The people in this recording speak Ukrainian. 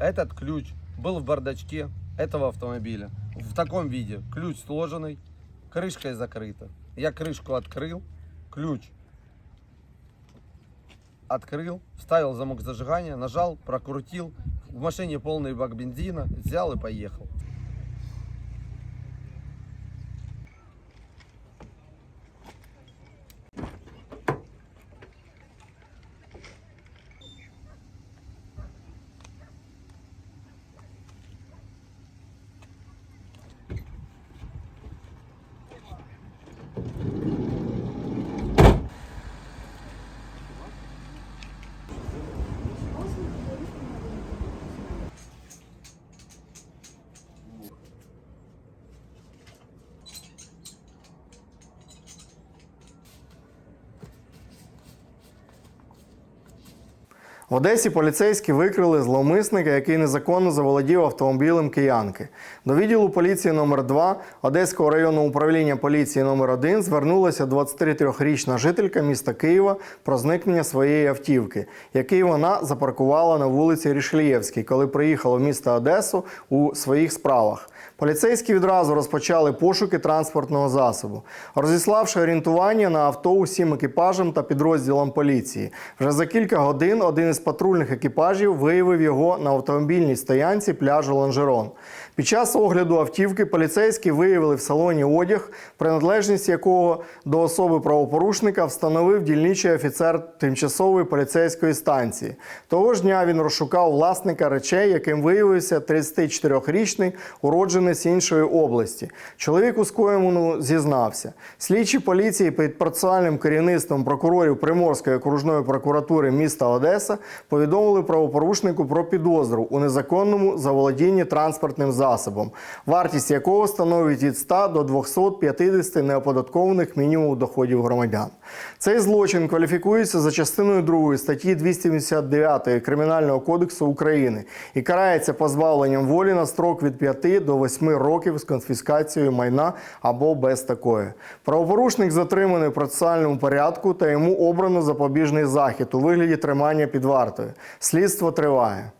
Этот ключ был в бардачке этого автомобиля. В таком виде. Ключ сложенный, крышкой закрыта. Я крышку открыл, ключ открыл, вставил замок зажигания, нажал, прокрутил. В машине полный бак бензина, взял и поехал. В Одесі поліцейські викрили зловмисника, який незаконно заволодів автомобілем киянки. До відділу поліції номер 2 Одеського районного управління поліції номер 1 звернулася 23-річна жителька міста Києва про зникнення своєї автівки, який вона запаркувала на вулиці Рішлієвській, коли приїхала в місто Одесу у своїх справах. Поліцейські відразу розпочали пошуки транспортного засобу, розіславши орієнтування на авто усім екіпажам та підрозділам поліції. Вже за кілька годин один із патрульних екіпажів виявив його на автомобільній стоянці пляжу Ланжерон. Під час огляду автівки поліцейські виявили в салоні одяг, приналежність якого до особи правопорушника встановив дільничий офіцер тимчасової поліцейської станції. Того ж дня він розшукав власника речей, яким виявився 34-річний уродженець іншої області. Чоловік у скоєму зізнався. Слідчі поліції під процесуальним керівництвом прокурорів Приморської окружної прокуратури міста Одеса повідомили правопорушнику про підозру у незаконному заволодінні транспортним засобом, вартість якого становить від 100 до 250 неоподаткованих мінімумів доходів громадян. Цей злочин кваліфікується за частиною 2 статті 279 Кримінального кодексу України і карається позбавленням волі на строк від 5 до 8 років з конфіскацією майна або без такої. Правопорушник затриманий в процесуальному порядку та йому обрано запобіжний захід у вигляді тримання під вартою. Слідство триває.